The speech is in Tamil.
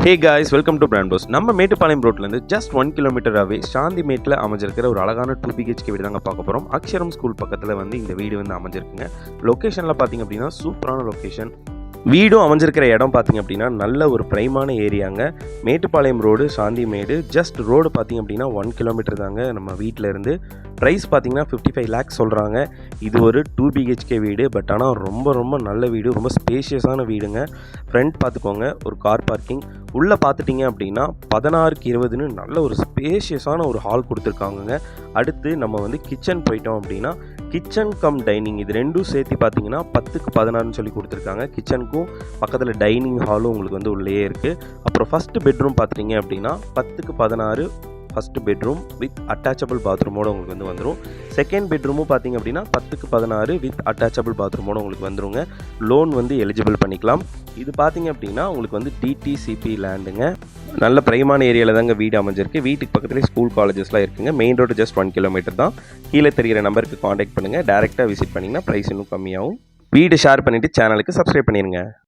Hey guys welcome to brand boss நம்ம மேட்டுப்பாளையம் ரோட்லேருந்து ஜஸ்ட் ஒன் கிலோமீட்டராகவே சாந்தி மேட்டில் அமைஞ்சிருக்கிற ஒரு அழகான டூ பிஹெச்கே வீடு தாங்க பார்க்க போகிறோம் அக்ஷரம் ஸ்கூல் பக்கத்தில் வந்து இந்த வீடு வந்து அமைஞ்சிருக்குங்க. லொக்கேஷனில் பார்த்தீங்க அப்படின்னா சூப்பரான லொக்கேஷன் வீடும் அமைஞ்சிருக்கிற இடம் பார்த்தீங்க அப்படின்னா நல்ல ஒரு பிரைமான ஏரியாங்க Mettupalayam road Shanthi Medu just road பார்த்தீங்க அப்படின்னா ஒன் கிலோமீட்டர் தாங்க நம்ம வீட்டிலேருந்து ப்ரைஸ் பார்த்தீங்கன்னா ஃபிஃப்டி ஃபைவ் லேக்ஸ் சொல்கிறாங்க இது ஒரு டூ பிஹெச்கே வீடு பட் ஆனால் ரொம்ப ரொம்ப நல்ல வீடு ரொம்ப ஸ்பேஷியஸான வீடுங்க. ஃப்ரண்ட் பார்த்துக்கோங்க ஒரு கார் பார்க்கிங் உள்ளே பார்த்துட்டிங்க அப்படின்னா பதினாறுக்கு இருபதுன்னு நல்ல ஒரு ஸ்பேஷியஸான ஒரு ஹால் கொடுத்துருக்காங்கங்க. அடுத்து நம்ம வந்து கிச்சன் போயிட்டோம் அப்படின்னா கிச்சன் கம் டைனிங் இது ரெண்டும் சேர்த்து பார்த்தீங்கன்னா பத்துக்கு பதினாறுன்னு சொல்லி கொடுத்துருக்காங்க. கிச்சனுக்கும் பக்கத்தில் டைனிங் ஹாலும் உங்களுக்கு வந்து உள்ளேயே இருக்குது அப்புறம் ஃபஸ்ட்டு பெட்ரூம் பார்த்துட்டிங்க அப்படின்னா பத்துக்கு பதினாறு ஃபஸ்ட்டு பெட்ரூம் வித் அட்டாச்சபிள் பாத்ரூமோட உங்களுக்கு வந்து வந்துடும் செகண்ட் பெட்ரூமும் பார்த்தீங்க அப்படின்னா பத்துக்கு பதினாறு வித் அட்டாச்சபிள் பாத்ரூமோட உங்களுக்கு வந்துருங்க. லோன் வந்து எலிஜிபிள் பண்ணிக்கலாம். இது பார்த்திங்க அப்படின்னா உங்களுக்கு வந்து டிடிசிபி லேண்டுங்க நல்ல பிரைமான ஏரியாவில் தாங்க வீடு அமைஞ்சிருக்கு. வீட்டுக்கு பக்கத்துலேயே ஸ்கூல் காலேஜஸ்லாம் இருக்குங்க. Main road just one kilometre தான். கீழே தெரிகிற நம்பருக்கு காண்டாக்ட் பண்ணுங்கள் டேரெக்டாக விசிட் பண்ணிங்கன்னா ப்ரைஸ் இன்னும் கம்மியாகும். வீடு ஷேர் பண்ணிவிட்டு சேனலுக்கு சப்ஸ்கிரைப் பண்ணிடுங்க